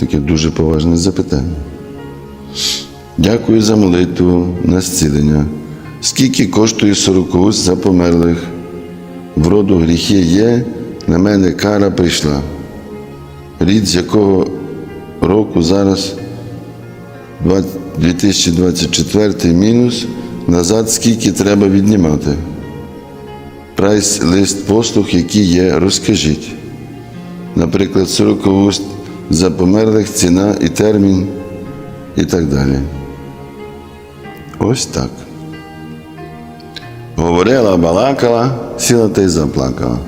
Таке дуже поважне запитання. Дякую за молитву на зцілення. Скільки коштує сорокоуст за померлих? В роду гріхи є, на мене кара прийшла. Рід з якого року зараз 2024 мінус, назад скільки треба віднімати. Прайс лист послуг, які є, розкажіть. Наприклад, 40 уст за померлих ціна і термін і так далі. Ось так. Говорила, балакала, сіла та й заплакала.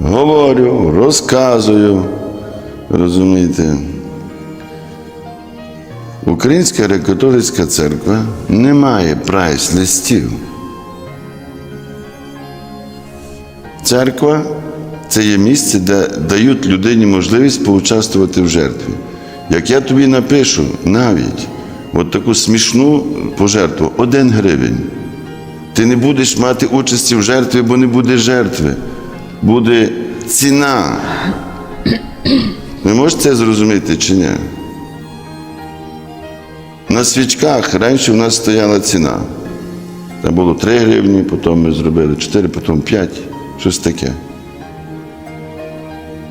Говорю, розказую, розумієте. Українська греко-католицька церква не має прайс-листів. Церква це є місце, де дають людині можливість поучаствувати в жертві. Як я тобі напишу навіть от таку смішну пожертву один гривень, ти не будеш мати участі в жертві, бо не буде жертви. Буде ціна. Ви можете це зрозуміти чи ні? На свічках раніше в нас стояла ціна. Там було 3 гривні, потім ми зробили 4, потім 5, щось таке.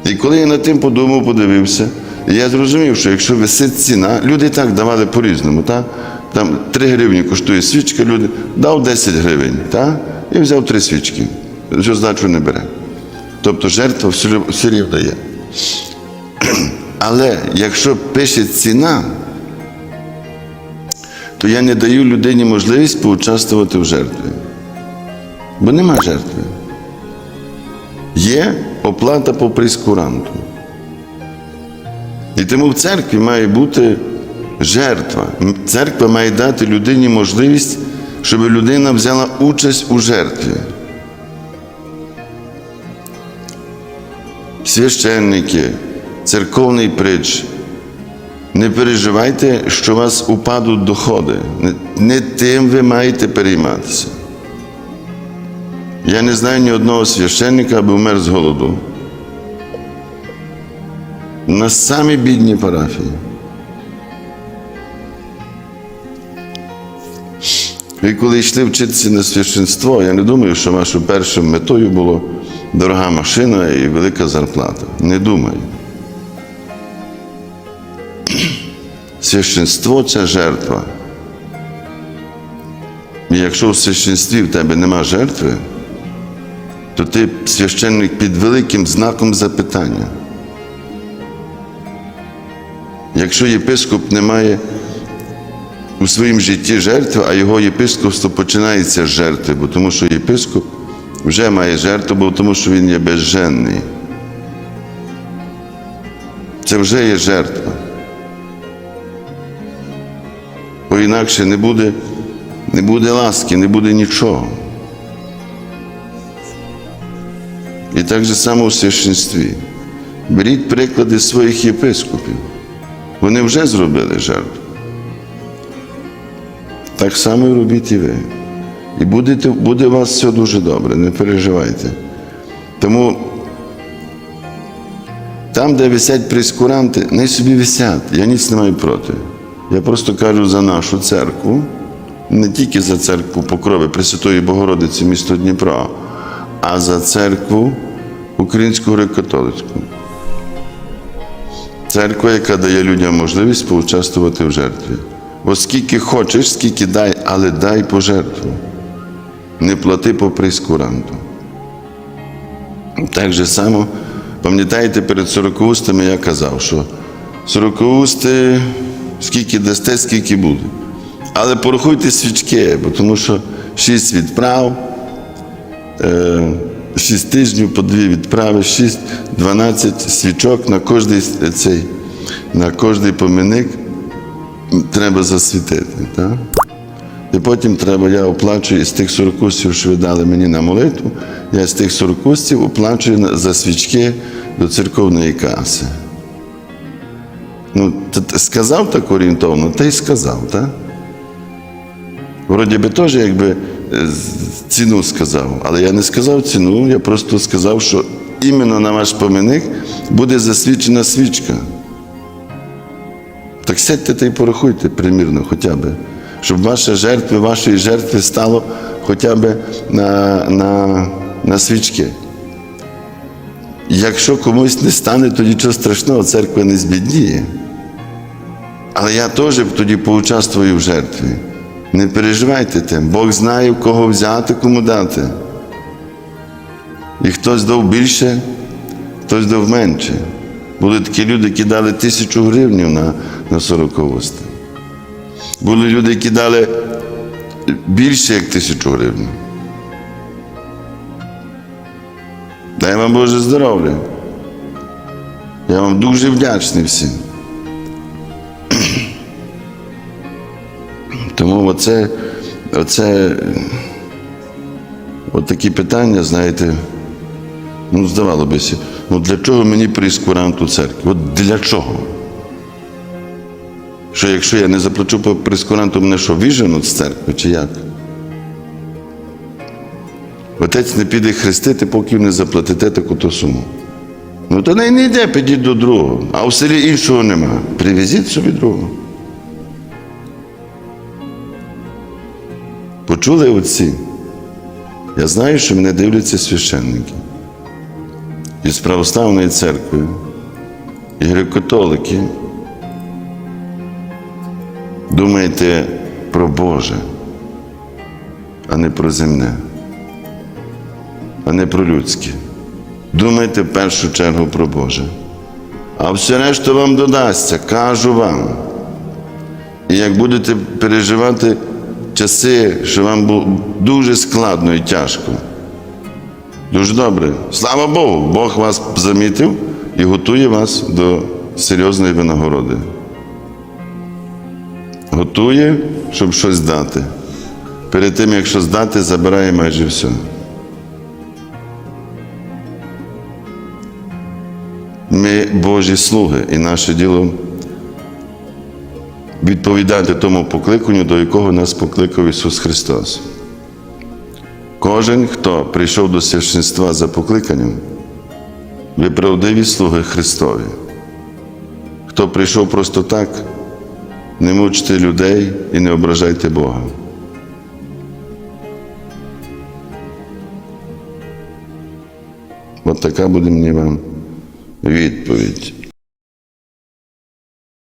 І коли я над тим подумав, подивився, я зрозумів, що якщо висить ціна, люди і так давали по-різному. Так? Там 3 гривні коштує свічка, люди дав 10 гривень так? і взяв 3 свічки. Що здачу не бере. Тобто жертва все рівно є. Але якщо пише ціна, то я не даю людині можливість поучаствувати в жертві. Бо нема жертви. Є оплата по прескуранту. І тому в церкві має бути жертва. Церква має дати людині можливість, щоб людина взяла участь у жертві. Священники, церковний притч. Не переживайте, що у вас упадуть доходи. Не, тим ви маєте перейматися. Я не знаю ні одного священника, аби вмер з голоду. На самі бідні парафії. Ви коли йшли вчитися на священство, я не думаю, що вашою першою метою було дорога машина і велика зарплата. Не думаю. Священство це жертва. І якщо в священстві в тебе нема жертви, то ти священник під великим знаком запитання. Якщо єпископ не має у своїм житті жертви, а його єпископство починається з жертви, бо тому що єпископ вже має жертву, бо тому що він є безженний. Це вже є жертва. Бо інакше не буде, не буде ласки, не буде нічого. І так же само у священстві. Беріть приклади своїх єпископів. Вони вже зробили жертву. Так само і робіть і ви. І будете, буде у вас все дуже добре, не переживайте. Тому там, де висять прескуранти, не собі висять. Я ніц не маю проти. Я просто кажу за нашу церкву, не тільки за церкву Покрови Пресвятої Богородиці місто Дніпро, а за церкву Українську греко-католицьку. Церква, яка дає людям можливість поучаствувати в жертві. Бо скільки хочеш, скільки дай, але дай по жертву. Не плати по прескуранту. Так же само, пам'ятаєте, перед сорокоустами я казав, що сорокоусти скільки дасте, скільки буде. Але порахуйте свічки, бо тому що шість відправ, е, шість тижнів по дві відправи, шість, дванадцять свічок на кожний цей, на кожний поминник треба засвітити. Так? І потім треба, я оплачую з тих 40 устів, що ви дали мені на молитву, я з тих 40 устів оплачую за свічки до церковної каси. Ну, сказав так орієнтовно, та й сказав, так? Вроді би теж якби е, ціну сказав, але я не сказав ціну, я просто сказав, що іменно на ваш поминик буде засвічена свічка. Так сядьте та й порахуйте примірно хоча б, щоб ваша жертва, вашої жертви стало хоча б на, на, на свічки. Якщо комусь не стане, то нічого страшного, церква не збідніє. Але я теж тоді поучаствую в жертві. Не переживайте тим. Бог знає, в кого взяти, кому дати. І хтось дав більше, хтось дав менше. Були такі люди, які дали тисячу гривень на, на 40 уст. Були люди, які дали більше, як тисячу гривень. Дай вам Боже здоров'я. Я вам дуже вдячний всім. Тому оце, оце от такі питання, знаєте, ну, здавало бися, ну для чого мені прескурант у церкві? От для чого? Що якщо я не заплачу по прескуранту, мене що, віженуть з церкви, чи як? Отець не піде хрестити, поки не заплатите таку то суму. Ну то не йде, підіть до другого, а в селі іншого нема. Привезіть собі другого. Почули отці? Я знаю, що мене дивляться священники із православної церкви, і греко-католики. Думаєте про Боже, а не про земне, а не про людське. Думайте в першу чергу про Боже. А все решта вам додасться, кажу вам. І як будете переживати часи, що вам було дуже складно і тяжко. Дуже добре. Слава Богу, Бог вас замітив і готує вас до серйозної винагороди. Готує, щоб щось дати. Перед тим, як щось дати, забирає майже все. Ми Божі слуги, і наше діло відповідати тому покликанню, до якого нас покликав Ісус Христос. Кожен, хто прийшов до священства за покликанням, ви правдиві слуги Христові. Хто прийшов просто так, не мучте людей і не ображайте Бога. От така буде мені вам відповідь.